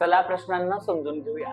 चला प्रश्नांना समजून घेऊया.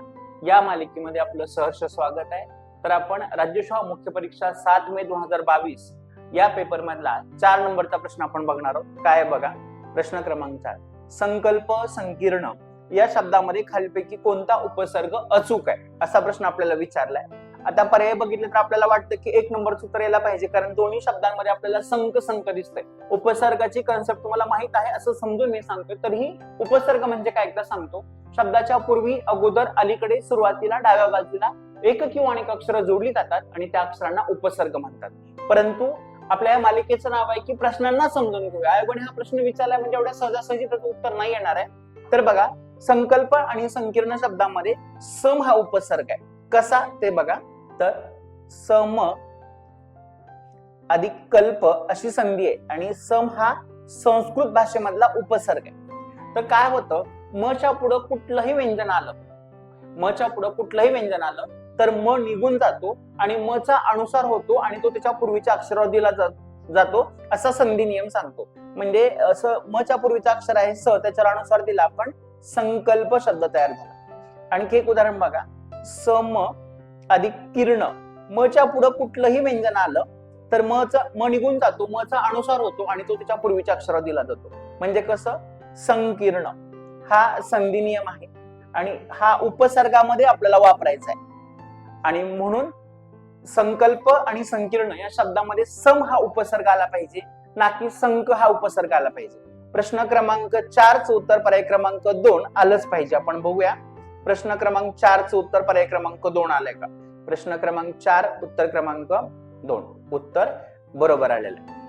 या मालिकेमध्ये आपलं सहर्ष स्वागत आहे. तर आपण राज्यसेवा मुख्य परीक्षा सात मे दोन हजार बावीस या पेपर मधला चार नंबरचा प्रश्न आपण बघणार आहोत. काय बघा? प्रश्न क्रमांक चार. संकल्प संकीर्ण या शब्दामध्ये खालीपैकी कोणता उपसर्ग अचूक आहे? असा प्रश्न आपल्याला विचारलाय. आता पर्याय बघितले तर आपल्याला वाटतं की एक नंबर उत्तर यायला पाहिजे कारण दोन्ही शब्दांमध्ये आपल्याला संक संक दिसतंय. उपसर्गाची कन्सेप्ट तुम्हाला माहीत आहे असं समजून मी सांगतोय तरीही उपसर्ग म्हणजे काय एकदा सांगतो. शब्दाच्या पूर्वी अगोदर अलीकडे सुरुवातीला डाव्या बाजूला एक किंवा अनेक अक्षरं जोडली जातात आणि त्या अक्षरांना उपसर्ग म्हणतात. परंतु आपल्या या मालिकेचं नाव आहे की प्रश्नांना समजून घेऊया. आयोगाने हा प्रश्न विचारलाय म्हणजे एवढ्या सहजासहजी त्याचं उत्तर नाही येणार आहे. तर बघा संकल्प आणि संकीर्ण शब्दामध्ये सम हा उपसर्ग आहे. कसा? ते बघा. तर सम अधिक कल्प अशी संधी आहे. आणि सम हा संस्कृत भाषेमधला उपसर्ग आहे. तर काय होतं? मच्या पुढं कुठलंही व्यंजन आलं मच्या पुढं कुठलंही व्यंजन आलं तर म निघून जातो आणि मचा अनुसार होतो आणि तो त्याच्या पूर्वीच्या अक्षरावर दिला जा- जातो. असा संधी नियम सांगतो. म्हणजे असं मच्या पूर्वीचा अक्षर आहे स त्याच्या अनुसार दिला आपण संकल्प शब्द तयार झाला. आणखी एक उदाहरण बघा. सम अधिक किर्ण. मच्या पुढं कुठलंही व्यंजन आलं तर मचा म निघून जातो. मचा अनुसार होतो आणि तो त्याच्या पूर्वीच्या अक्षरात दिला जातो. म्हणजे कसं? संकीर्ण. हा संधी नियम आहे. आणि हा उपसर्गामध्ये आपल्याला वापरायचा आहे आणि म्हणून संकल्प आणि संकीर्ण या शब्दामध्ये सम हा उपसर्ग आला पाहिजे ना की संक हा उपसर्ग आला पाहिजे. प्रश्न क्रमांक चारचं उत्तर पर्याय क्रमांक दोन आलंच पाहिजे. आपण बघूया. प्रश्न क्रमांक चारचं उत्तर पर्याय क्रमांक दोन आलाय का? प्रश्न क्रमांक चार उत्तर क्रमांक दोन. उत्तर बरोबर आलेलं. आहे